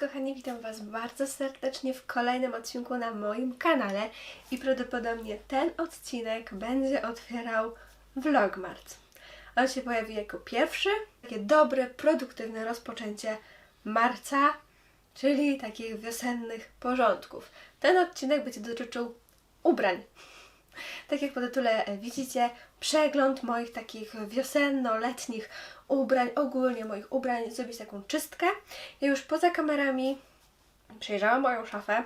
kochani, witam Was bardzo serdecznie w kolejnym odcinku na moim kanale i prawdopodobnie ten odcinek będzie otwierał Vlogmart. On się pojawi jako pierwszy, takie dobre, produktywne rozpoczęcie marca, czyli takich wiosennych porządków. Ten odcinek będzie dotyczył ubrań. Tak jak po tytule widzicie, przegląd moich takich wiosenno-letnich ubrań, ogólnie moich ubrań, zrobić taką czystkę. Ja już poza kamerami przejrzałam moją szafę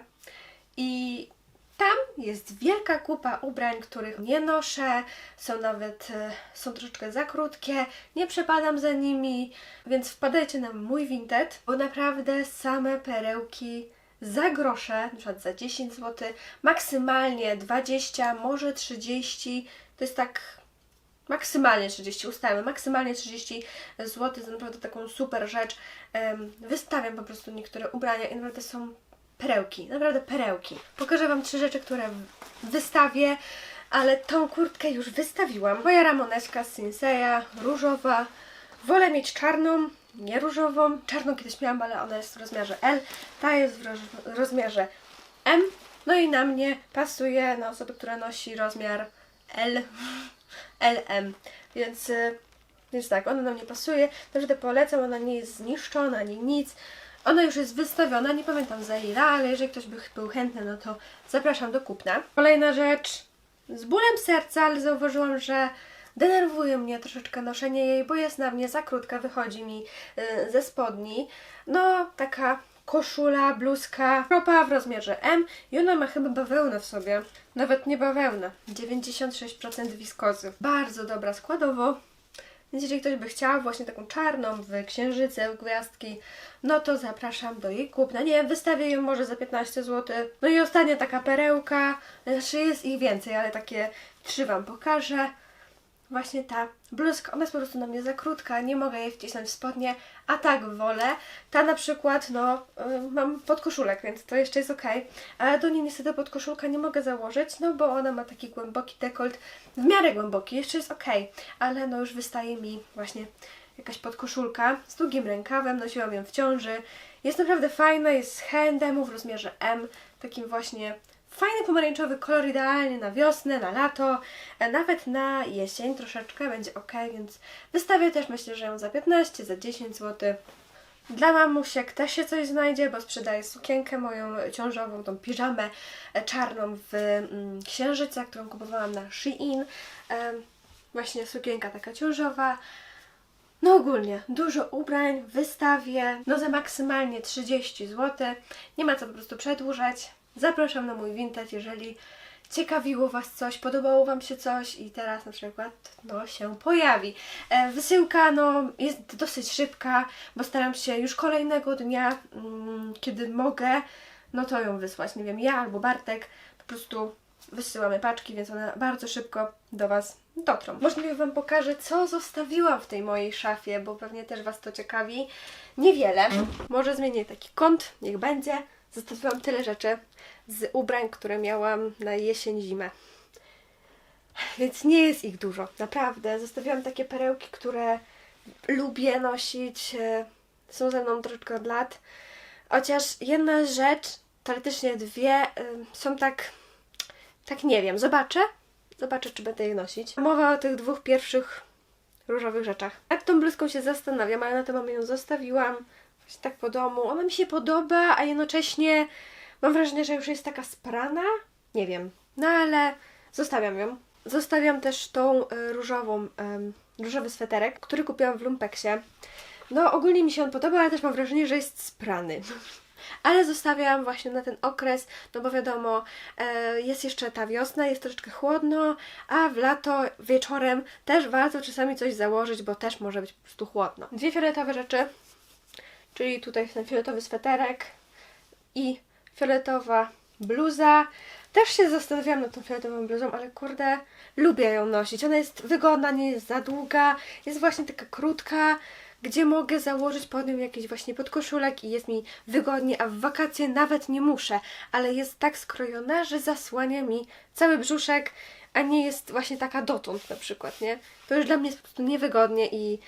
i tam jest wielka kupa ubrań, których nie noszę, są nawet, e, są troszeczkę za krótkie, nie przepadam za nimi, więc wpadajcie na mój Vinted, bo naprawdę same perełki za grosze, na przykład za 10 zł, maksymalnie 20, może 30, to jest tak maksymalnie 30, ustalmy, maksymalnie 30 zł za naprawdę taką super rzecz. Wystawiam po prostu niektóre ubrania i naprawdę są perełki, naprawdę perełki. Pokażę Wam trzy rzeczy, które wystawię, ale tą kurtkę już wystawiłam. Moja ramoneska z Sinseya, różowa. Wolę mieć czarną, nie różową. Czarną kiedyś miałam, ale ona jest w rozmiarze L. Ta jest w roz- rozmiarze M. No i na mnie pasuje na osobę, która nosi rozmiar L, LM. Więc, y, więc tak, ona na mnie pasuje. Naprawdę polecam, ona nie jest zniszczona, ani nic. Ona już jest wystawiona, nie pamiętam za ile, ale jeżeli ktoś by był chętny, no to zapraszam do kupna. Kolejna rzecz, z bólem serca, ale zauważyłam, że denerwuje mnie troszeczkę noszenie jej, bo jest na mnie za krótka, wychodzi mi y, ze spodni. No, taka koszula, bluzka, kropa w rozmiarze M i ona ma chyba bawełnę w sobie. Nawet nie bawełnę. 96% wiskozy. Bardzo dobra składowo. Więc jeżeli ktoś by chciał właśnie taką czarną w księżyce, w gwiazdki, no to zapraszam do jej kupna. Nie wiem, wystawię ją może za 15 zł. No i ostatnia taka perełka, znaczy jest ich więcej, ale takie trzy Wam pokażę. Właśnie ta bluzka, ona jest po prostu na mnie za krótka, nie mogę jej wcisnąć w spodnie, a tak wolę. Ta na przykład, no, y, mam podkoszulek, więc to jeszcze jest ok, ale do niej niestety podkoszulka nie mogę założyć, no bo ona ma taki głęboki dekolt, w miarę głęboki, jeszcze jest ok, ale no już wystaje mi właśnie jakaś podkoszulka z długim rękawem, nosiłam ją w ciąży. Jest naprawdę fajna, jest z H&M w rozmiarze M, takim właśnie Fajny pomarańczowy kolor, idealnie na wiosnę, na lato, e, nawet na jesień troszeczkę będzie ok, więc wystawię też myślę, że ją za 15, za 10 zł. Dla mamusiek też się coś znajdzie, bo sprzedaję sukienkę moją ciążową, tą piżamę e, czarną w mm, księżyca, którą kupowałam na Shein. Em, właśnie sukienka taka ciążowa. No ogólnie, dużo ubrań, wystawię, no za maksymalnie 30 zł. Nie ma co po prostu przedłużać. Zapraszam na mój Vinted, jeżeli ciekawiło Was coś, podobało Wam się coś i teraz na przykład no się pojawi. E, wysyłka no jest dosyć szybka, bo staram się już kolejnego dnia, mm, kiedy mogę, no to ją wysłać. Nie wiem, ja albo Bartek po prostu wysyłamy paczki, więc one bardzo szybko do Was dotrą. Możliwie Wam pokażę, co zostawiłam w tej mojej szafie, bo pewnie też Was to ciekawi. Niewiele. Może zmienię taki kąt, niech będzie. Zostawiłam tyle rzeczy z ubrań, które miałam na jesień, zimę. Więc nie jest ich dużo, naprawdę. Zostawiłam takie perełki, które lubię nosić. e, Są ze mną troszeczkę od lat. Chociaż jedna rzecz, teoretycznie dwie, e, są tak, tak nie wiem, zobaczę. Zobaczę, czy będę je nosić. Mowa o tych dwóch pierwszych różowych rzeczach. Nad tą bluzką się zastanawiam, ale na ten moment ją zostawiłam tak po domu. Ona mi się podoba, a jednocześnie mam wrażenie, że już jest taka sprana. Nie wiem. No ale zostawiam ją. Zostawiam też tą e, różową, różowy sweterek, który kupiłam w Lumpeksie. No ogólnie mi się on podoba, ale też mam wrażenie, że jest sprany. Ale zostawiam właśnie na ten okres, no bo wiadomo, e, jest jeszcze ta wiosna, jest troszeczkę chłodno, a w lato wieczorem też warto czasami coś założyć, bo też może być po prostu chłodno. Dwie fioletowe rzeczy, czyli tutaj ten fioletowy sweterek i fioletowa bluza. Też się zastanawiałam nad tą fioletową bluzą, ale kurde, lubię ją nosić. Ona jest wygodna, nie jest za długa, jest właśnie taka krótka, gdzie mogę założyć pod nią jakiś właśnie podkoszulek i jest mi wygodnie, a w wakacje nawet nie muszę, ale jest tak skrojona, że zasłania mi cały brzuszek, a nie jest właśnie taka dotąd na przykład, nie? To już dla mnie jest po prostu niewygodnie i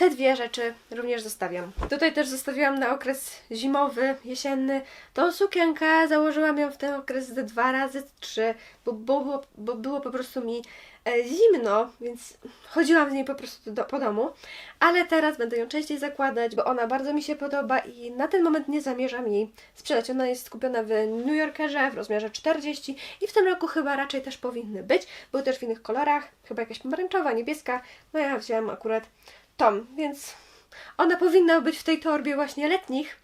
te dwie rzeczy również zostawiam. Tutaj też zostawiłam na okres zimowy, jesienny tą sukienkę. Założyłam ją w ten okres dwa razy, trzy, bo, bo, bo, było po prostu mi e, zimno, więc chodziłam z niej po prostu do, po domu. Ale teraz będę ją częściej zakładać, bo ona bardzo mi się podoba i na ten moment nie zamierzam jej sprzedać. Ona jest skupiona w New Yorkerze w rozmiarze 40 i w tym roku chyba raczej też powinny być. Były też w innych kolorach, chyba jakaś pomarańczowa, niebieska. No ja wzięłam akurat tą, więc ona powinna być w tej torbie właśnie letnich.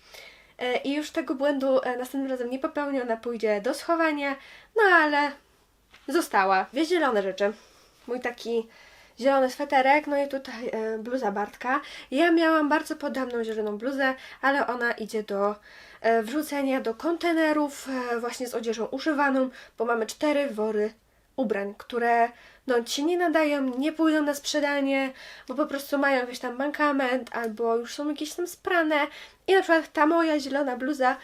E, I już tego błędu e, następnym razem nie popełnię, ona pójdzie do schowania, no ale została. Dwie zielone rzeczy. Mój taki zielony sweterek, no i tutaj e, bluza Bartka. Ja miałam bardzo podobną zieloną bluzę, ale ona idzie do wrzucenia do kontenerów właśnie z odzieżą używaną, bo mamy cztery wory ubrań, które no ci nie nadają, nie pójdą na sprzedanie, bo po prostu mają jakiś tam mankament albo już są jakieś tam sprane i na przykład ta moja zielona bluza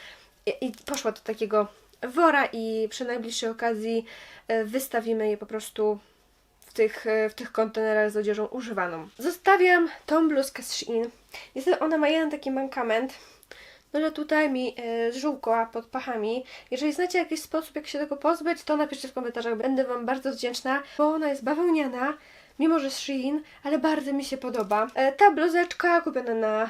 i, i poszła do takiego wora i przy najbliższej okazji e, wystawimy je po prostu w tych, e, w tych kontenerach z odzieżą używaną. Zostawiam tą bluzkę z Shein. Niestety ona ma jeden taki mankament, no że tutaj mi e, zżółkła pod pachami. Jeżeli znacie jakiś sposób, jak się tego pozbyć, to napiszcie w komentarzach. Będę Wam bardzo wdzięczna, bo ona jest bawełniana, mimo że z Shein, ale bardzo mi się podoba. E, ta bluzeczka kupiona na e,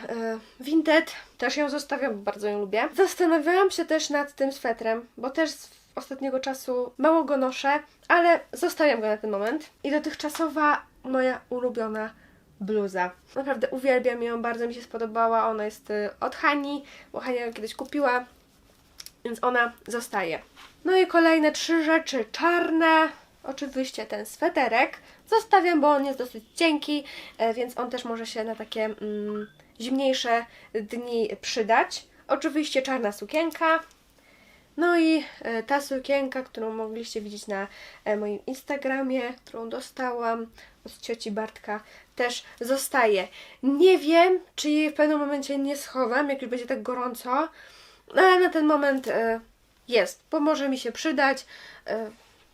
Vinted, też ją zostawiam, bo bardzo ją lubię. Zastanawiałam się też nad tym swetrem, bo też ostatniego czasu mało go noszę, ale zostawiam go na ten moment. I dotychczasowa moja ulubiona bluza. Naprawdę uwielbiam ją, bardzo mi się spodobała. Ona jest y, od Hani, bo Hania ją kiedyś kupiła, więc ona zostaje. No i kolejne trzy rzeczy czarne. Oczywiście ten sweterek zostawiam, bo on jest dosyć cienki, e, więc on też może się na takie mm, zimniejsze dni przydać. Oczywiście czarna sukienka. No i e, ta sukienka, którą mogliście widzieć na e, moim Instagramie, którą dostałam od cioci Bartka, też zostaje. Nie wiem, czy jej w pewnym momencie nie schowam, jak już będzie tak gorąco, no ale na ten moment e, jest, bo może mi się przydać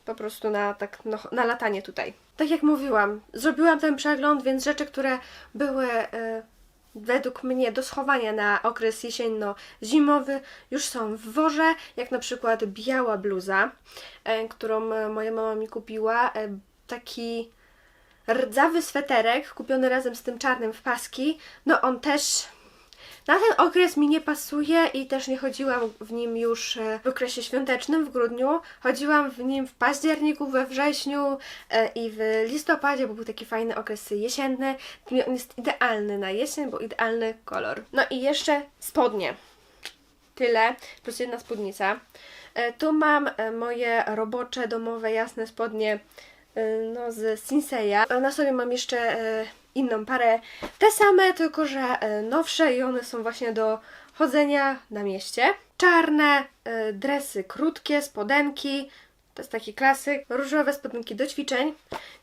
po prostu na, tak, no, na latanie tutaj. Tak jak mówiłam, zrobiłam ten przegląd, więc rzeczy, które były według mnie do schowania na okres jesienno-zimowy już są w worze, jak na przykład biała bluza, e, którą moja mama mi kupiła. E, taki rdzawy sweterek kupiony razem z tym czarnym w paski. No on też na ten okres mi nie pasuje i też nie chodziłam w nim już e, w okresie świątecznym w grudniu. Chodziłam w nim w październiku, we wrześniu e, i w listopadzie, bo był taki fajny okres jesienny. On jest idealny na jesień, bo idealny kolor. No i jeszcze spodnie. Tyle, plus jedna spódnica. E, Tu mam moje robocze, domowe, jasne spodnie no, z Sinseya. Na sobie mam jeszcze inną parę. Te same, tylko że e, nowsze i one są właśnie do chodzenia na mieście. Czarne e, dresy krótkie, spodenki. To jest taki klasyk. Różowe spodenki do ćwiczeń.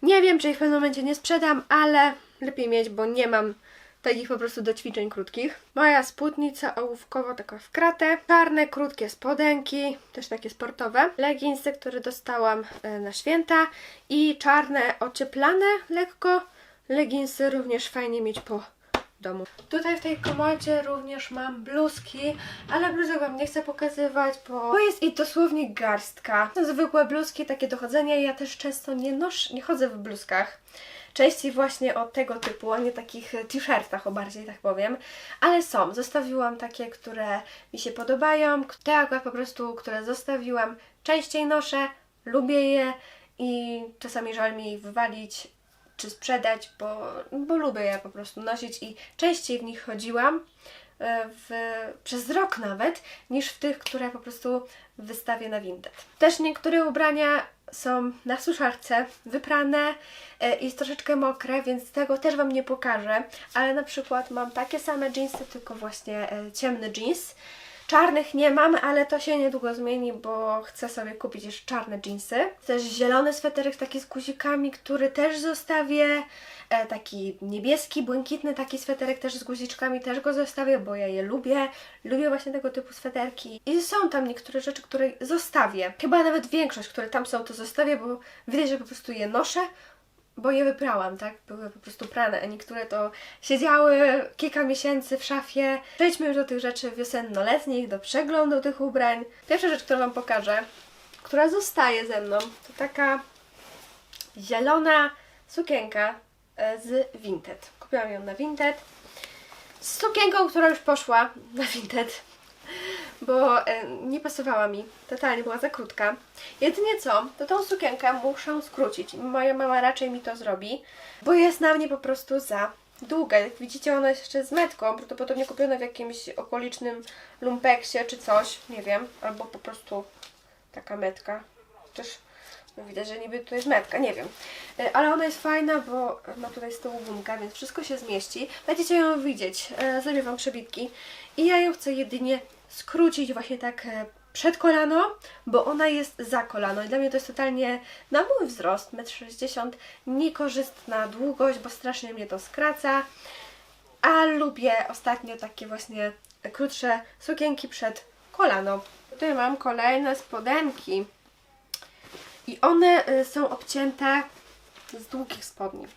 Nie wiem, czy ich w pewnym momencie nie sprzedam, ale lepiej mieć, bo nie mam takich po prostu do ćwiczeń krótkich. Moja spódnica ołówkowa, taka w kratę. Czarne, krótkie spodenki, też takie sportowe. Leginsy, które dostałam e, na święta. I czarne, ocieplane lekko. Leginsy również fajnie mieć po domu. Tutaj w tej komodzie również mam bluzki, ale bluzek Wam nie chcę pokazywać, bo, bo jest ich dosłownie garstka. To zwykłe bluzki, takie do chodzenia. Ja też często nie noszę, nie chodzę w bluzkach. Częściej właśnie o tego typu, a nie takich e, t-shirtach, o bardziej tak powiem. Ale są. Zostawiłam takie, które mi się podobają. Te akurat po prostu, które zostawiłam, częściej noszę, lubię je i czasami żal mi ich wywalić czy sprzedać, bo, bo lubię je po prostu nosić i częściej w nich chodziłam e, w, przez rok nawet, niż w tych, które po prostu wystawię na Vinted. Też niektóre ubrania są na suszarce, wyprane e, i jest troszeczkę mokre, więc tego też Wam nie pokażę, ale na przykład mam takie same jeansy, tylko właśnie e, ciemny jeans. Czarnych nie mam, ale to się niedługo zmieni, bo chcę sobie kupić jeszcze czarne jeansy. Też zielony sweterek taki z guzikami, który też zostawię. E, taki niebieski, błękitny taki sweterek też z guziczkami, też go zostawię, bo ja je lubię. Lubię właśnie tego typu sweterki. I są tam niektóre rzeczy, które zostawię. Chyba nawet większość, które tam są, to zostawię, bo widać, że po prostu je noszę. Bo je wyprałam, tak? Były po prostu prane, a niektóre to siedziały kilka miesięcy w szafie. Przejdźmy już do tych rzeczy wiosenno-letnich, do przeglądu tych ubrań. Pierwsza rzecz, którą Wam pokażę, która zostaje ze mną, to taka zielona sukienka e, z Vinted. Kupiłam ją na Vinted. Z sukienką, która już poszła na Vinted, bo e, nie pasowała mi. Totalnie była za krótka. Jedynie co, to tą sukienkę muszę skrócić. Moja mama raczej mi to zrobi, bo jest na mnie po prostu za długa. Jak widzicie, ona jest jeszcze z metką, prawdopodobnie kupiona w jakimś okolicznym lumpeksie czy coś, nie wiem, albo po prostu taka metka. Też no widać, że niby to jest metka, nie wiem. E, Ale ona jest fajna, bo ma tutaj z tyłu gumkę, więc wszystko się zmieści. Będziecie ją widzieć. E, Zrobię Wam przebitki. I ja ją chcę jedynie skrócić właśnie tak e, przed kolano, bo ona jest za kolano. I dla mnie to jest totalnie na mój wzrost, 1,60 m, niekorzystna długość, bo strasznie mnie to skraca. A lubię ostatnio takie właśnie krótsze sukienki przed kolano. Tutaj mam kolejne spodenki. I one y, są obcięte z długich spodni.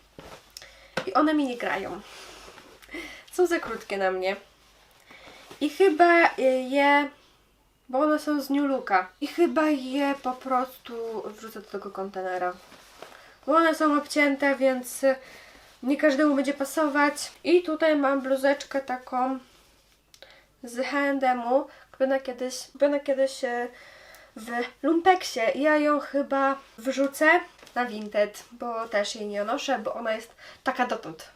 I one mi nie grają. Są za krótkie na mnie. I chyba y, je, bo one są z New Looka. I chyba je po prostu wrzucę do tego kontenera. Bo one są obcięte, więc y, nie każdemu będzie pasować. I tutaj mam bluzeczkę taką z H&M-u, kupiona kiedyś, kupiona kiedyś e, w Lumpeksie. Ja ją chyba wrzucę na Vinted, bo też jej nie noszę, bo ona jest taka dotąd.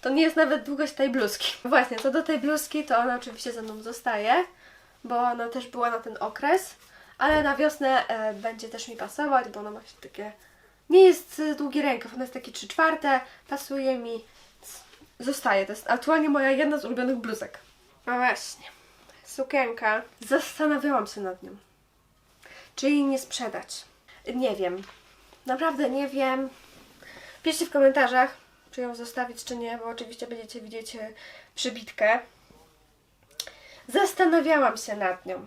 To nie jest nawet długość tej bluzki. Właśnie, co do tej bluzki, to ona oczywiście ze mną zostaje, bo ona też była na ten okres, ale na wiosnę e, będzie też mi pasować, bo ona ma się takie... Nie jest e, długi rękaw, ona jest takie 3 czwarte, pasuje mi, zostaje. To jest aktualnie moja jedna z ulubionych bluzek. No właśnie, sukienka. Zastanawiałam się nad nią. Czy jej nie sprzedać? Nie wiem. Naprawdę nie wiem. Piszcie w komentarzach, czy ją zostawić, czy nie, bo oczywiście będziecie widzieć e, przybitkę. Zastanawiałam się nad nią.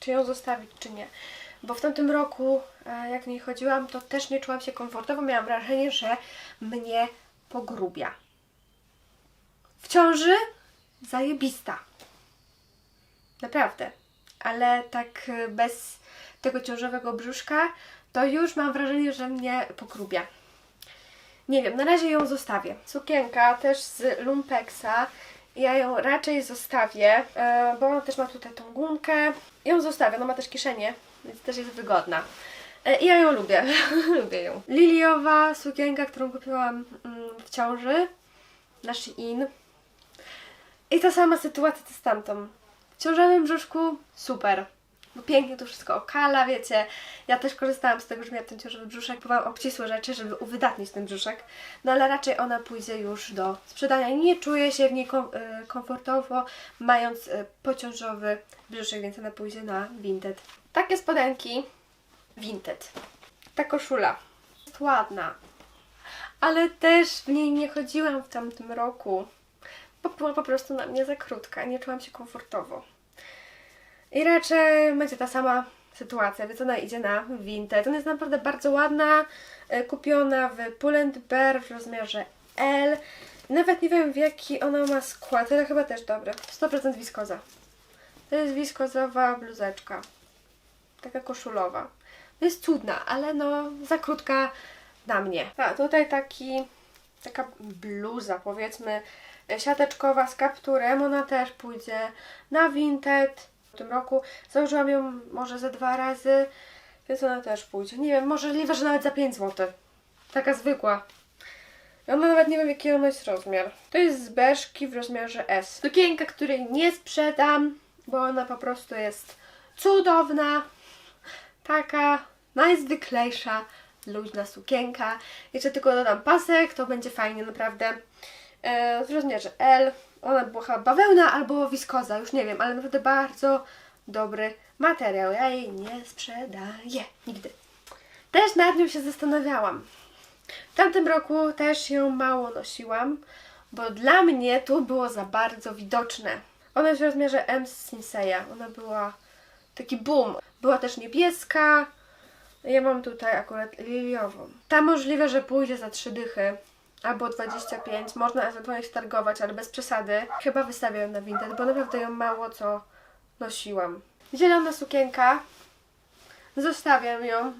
Czy ją zostawić, czy nie. Bo w tamtym roku, e, jak w niej chodziłam, to też nie czułam się komfortowo. Miałam wrażenie, że mnie pogrubia. W ciąży zajebista. Naprawdę. Ale tak e, bez tego ciążowego brzuszka, to już mam wrażenie, że mnie pogrubia. Nie wiem, na razie ją zostawię. Sukienka też z Lumpexa. Ja ją raczej zostawię, e, bo ona też ma tutaj tą gumkę. Ją zostawię, ona ma też kieszenie, więc też jest wygodna. E, I ja ją lubię, lubię ją. Liliowa sukienka, którą kupiłam mm, w ciąży na Shein. I ta sama sytuacja co z tamtą. W ciążowym brzuszku super. Bo pięknie to wszystko okala, wiecie. Ja też korzystałam z tego, że miałam ten ciążowy brzuszek, próbowałam obcisłe rzeczy, żeby uwydatnić ten brzuszek. No ale raczej ona pójdzie już do sprzedania. Nie czuję się w niej y, komfortowo, mając y, pociążowy brzuszek, więc ona pójdzie na Vinted. Takie spodenki Vinted. Ta koszula jest ładna, ale też w niej nie chodziłam w tamtym roku bo była po prostu na mnie za krótka, nie czułam się komfortowo. I raczej będzie ta sama sytuacja, więc ona idzie na Vinted. Ona jest naprawdę bardzo ładna, e, kupiona w Pull&Bear w rozmiarze L. Nawet nie wiem w jaki ona ma skład, ale chyba też dobry. 100% wiskoza. To jest wiskozowa bluzeczka. Taka koszulowa. Jest cudna, ale no za krótka na mnie. A tutaj taki, taka bluza powiedzmy siateczkowa z kapturem. Ona też pójdzie na Vinted w tym roku. Założyłam ją może ze dwa razy, więc ona też pójdzie. Nie wiem, możliwe, że nawet za 5 zł. Taka zwykła. Ona nawet nie wiem jaki ona jest rozmiar. To jest z beżki w rozmiarze S. Sukienka, której nie sprzedam, bo ona po prostu jest cudowna. Taka najzwyklejsza, luźna sukienka. Jeszcze tylko dodam pasek, to będzie fajnie naprawdę. E, w rozmiarze L. Ona była chyba bawełna albo wiskoza, już nie wiem, ale naprawdę bardzo dobry materiał. Ja jej nie sprzedaję nigdy. Też nad nią się zastanawiałam. W tamtym roku też ją mało nosiłam, bo dla mnie tu było za bardzo widoczne. Ona jest w rozmiarze M z Sinseya. Ona była taki boom. Była też niebieska, Ja mam tutaj akurat liliową. Ta możliwe, że pójdzie za 3 dychy. Albo 25. Można ewentualnie stargować, ale bez przesady. Chyba wystawię ją na Vinted, bo naprawdę ją mało co nosiłam. Zielona sukienka. Zostawiam ją.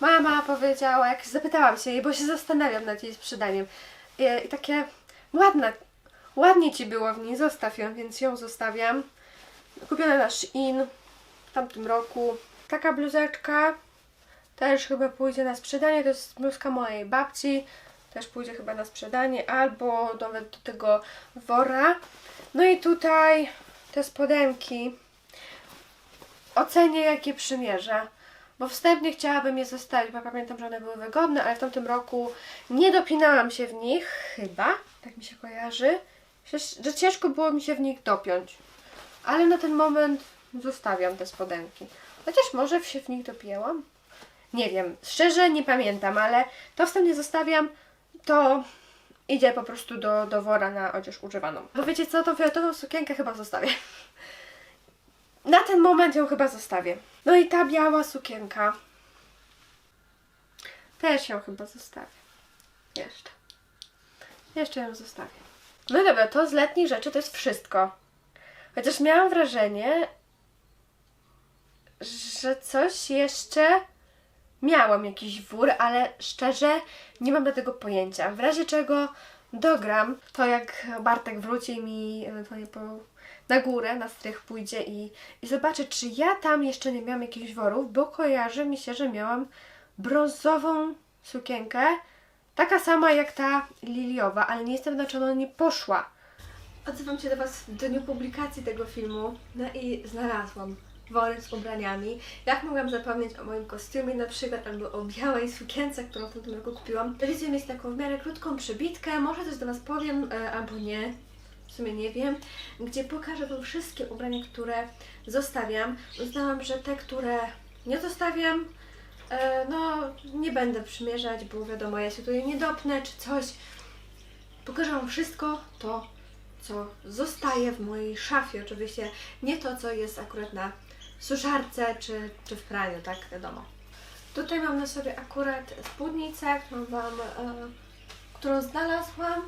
Mama powiedziała, jak zapytałam się jej, bo się zastanawiam nad jej sprzedaniem. I, i takie ładne, ładnie ci było w niej, zostaw ją, więc ją zostawiam. Kupiona na Shein w tamtym roku. Taka bluzeczka też chyba pójdzie na sprzedanie. To jest bluzka mojej babci. Też pójdzie chyba na sprzedanie albo nawet do tego wora. No i tutaj te spodenki. Ocenię jakie przymierzę. Bo wstępnie chciałabym je zostawić, bo pamiętam, że one były wygodne, ale w tamtym roku nie dopinałam się w nich, chyba, tak mi się kojarzy, że, ciężko było mi się w nich dopiąć. Ale na ten moment zostawiam te spodenki. Chociaż może się w nich dopięłam? Nie wiem, szczerze nie pamiętam, ale to wstępnie zostawiam, to idzie po prostu do, do wora na odzież używaną. Bo wiecie co, tą fioletową sukienkę chyba zostawię. Na ten moment ją chyba zostawię. No i ta biała sukienka. Też ją chyba zostawię. Jeszcze. Jeszcze ją zostawię. No dobra, to z letnich rzeczy to jest wszystko. Chociaż miałam wrażenie, że coś jeszcze miałam jakiś wór, ale szczerze nie mam do tego pojęcia. W razie czego dogram, to jak Bartek wróci mi ewentualnie po, na górę, na strych pójdzie i, i czy ja tam jeszcze nie miałam jakichś worów, bo kojarzy mi się, że miałam brązową sukienkę, taka sama jak ta liliowa, ale nie jestem pewna, czy ona nie poszła. Odzywam się do Was w dniu publikacji tego filmu, no i znalazłam wory z ubraniami. Jak mogłam zapomnieć o moim kostiumie na przykład, albo o białej sukience, którą w tym roku kupiłam. Decyzję mieć taką w miarę krótką przebitkę, może coś do Was powiem, e, albo nie. W sumie nie wiem, gdzie pokażę Wam wszystkie ubrania, które zostawiam. Uznałam, że te, które nie zostawiam, e, no nie będę przymierzać, bo wiadomo, ja się tutaj nie dopnę czy coś. Pokażę Wam wszystko to, co zostaje w mojej szafie. Oczywiście nie to, co jest akurat na suszarce czy, czy w praniu, tak wiadomo. Tutaj mam na sobie akurat spódnicę, którą e, którą znalazłam.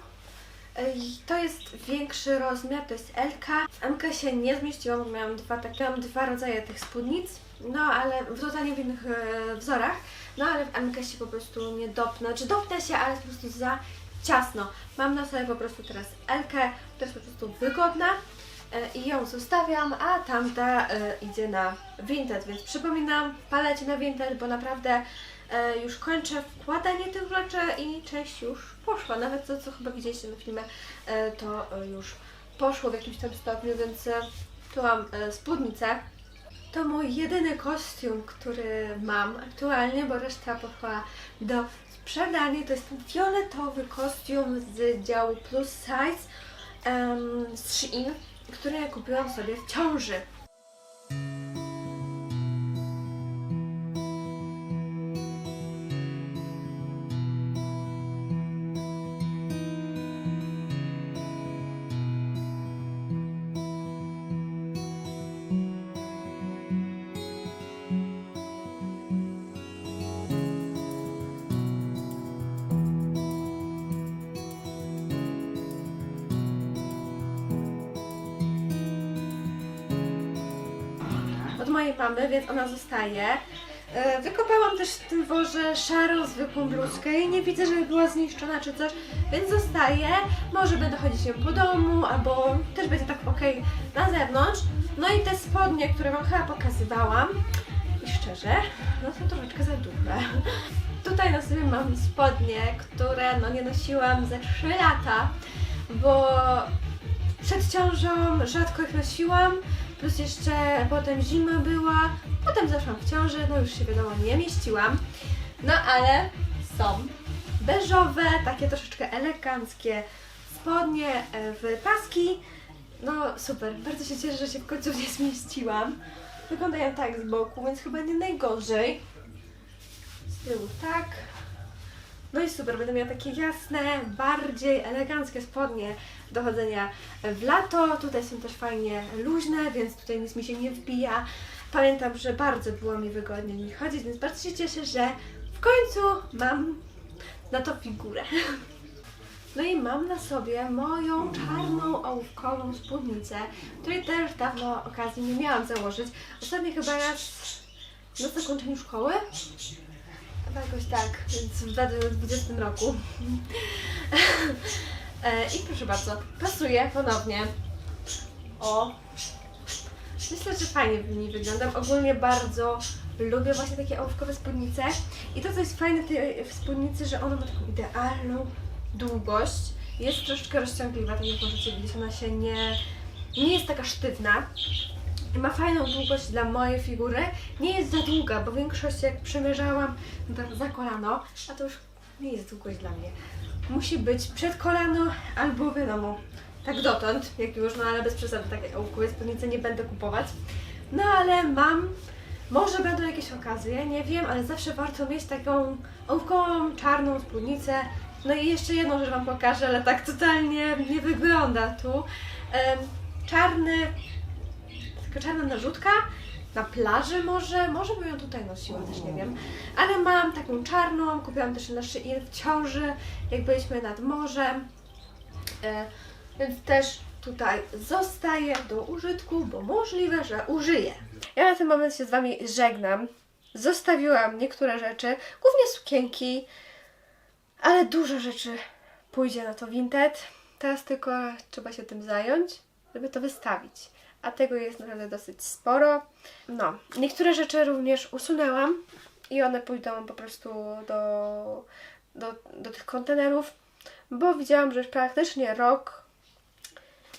E, to jest większy rozmiar, to jest LK. W MK się nie zmieściłam, bo miałam dwa, takie, miałam dwa rodzaje tych spódnic, no ale w totalnie w innych e, wzorach. No ale w MK się po prostu nie dopnę, czy dopnę się, ale jest po prostu za ciasno. Mam na sobie po prostu teraz LK, to jest po prostu wygodna i ją zostawiam, a tamta e, idzie na Vinted, więc przypominam, palecie na Vinted, bo naprawdę e, już kończę wkładanie tych rzeczy i część już poszła. Nawet to, co chyba widzieliście na filmie, e, to e, już poszło w jakimś tam stopniu, więc e, tu mam e, spódnicę. To mój jedyny kostium, który mam aktualnie, bo reszta poszła do sprzedania. To jest ten fioletowy kostium z działu Plus Size em, z Shein, który ja kupiłam sobie w ciąży. Mojej mamy, więc ona zostaje. E, Wykopałam też w tym worze szarą, zwykłą bluzkę i nie widzę, żeby była zniszczona czy coś, więc zostaje. Może będę chodzić ją po domu, albo też będzie tak ok na zewnątrz. No i te spodnie, które Wam chyba pokazywałam, i szczerze, no są troszeczkę za duże. Tutaj na sobie mam spodnie, które no nie nosiłam ze 3 lata, bo przed ciążą rzadko ich nosiłam, plus jeszcze potem zima była, potem zaszłam w ciążę, no już się wiadomo nie mieściłam, no ale są beżowe, takie troszeczkę eleganckie spodnie e, w paski, no super, bardzo się cieszę, że się w końcu nie zmieściłam. Wyglądają tak z boku, więc chyba nie najgorzej. Z tyłu tak. No i super, będę miała takie jasne, bardziej eleganckie spodnie do chodzenia w lato. Tutaj są też fajnie luźne, więc tutaj nic mi się nie wbija. pamiętam, że bardzo było mi wygodnie w nich chodzić, więc bardzo się cieszę, że w końcu mam na to figurę. No i mam na sobie moją czarną ołówkową spódnicę, której też dawno okazji nie miałam założyć. Ostatnio chyba raz na zakończeniu szkoły. Chyba jakoś tak, więc w 2020 roku. E, I proszę bardzo, pasuje ponownie. O! Myślę, że fajnie w niej wyglądam. Ogólnie bardzo lubię właśnie takie ołówkowe spódnice. I to, co jest fajne w tej spódnicy, że ona ma taką idealną długość. Jest troszeczkę rozciągliwa, tak jak możecie widzieć, ona się nie, nie jest taka sztywna. Ma fajną długość dla mojej figury. Nie jest za długa, bo większość jak przymierzałam no tak za kolano, a to już nie jest długość dla mnie. Musi być przed kolano albo wiadomo, tak dotąd, jak już, no ale bez przesady takiej ołówkowej spódnicy nie będę kupować. No ale mam, może będą jakieś okazje, nie wiem, ale zawsze warto mieć taką ołówkową, czarną spódnicę. No i jeszcze jedną rzecz Wam pokażę, ale tak totalnie nie wygląda tu. Czarny, taka czarna narzutka, na plaży może, może bym ją tutaj nosiła, też nie wiem. Ale mam taką czarną, kupiłam też na Shein w ciąży, jak byliśmy nad morzem. E, więc też tutaj zostaje do użytku, bo możliwe, że użyję. Ja na ten moment się z Wami żegnam. Zostawiłam niektóre rzeczy, głównie sukienki, ale dużo rzeczy pójdzie na to Vinted. Teraz tylko trzeba się tym zająć, żeby to wystawić. A tego jest naprawdę dosyć sporo. No, niektóre rzeczy również usunęłam i one pójdą po prostu do, do, do tych kontenerów, bo widziałam, że już praktycznie rok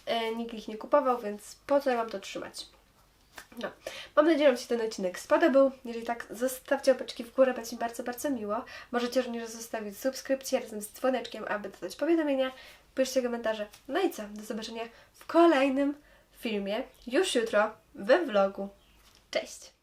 e, nikt ich nie kupował, więc po co mam to trzymać? No, mam nadzieję, że się ten odcinek spodobał. Jeżeli tak, zostawcie opeczki w górę, będzie mi bardzo, bardzo miło. Możecie również zostawić subskrypcję razem z dzwoneczkiem, aby dodać powiadomienia. Piszcie komentarze. No i co? Do zobaczenia w kolejnym filmie już jutro we vlogu. Cześć!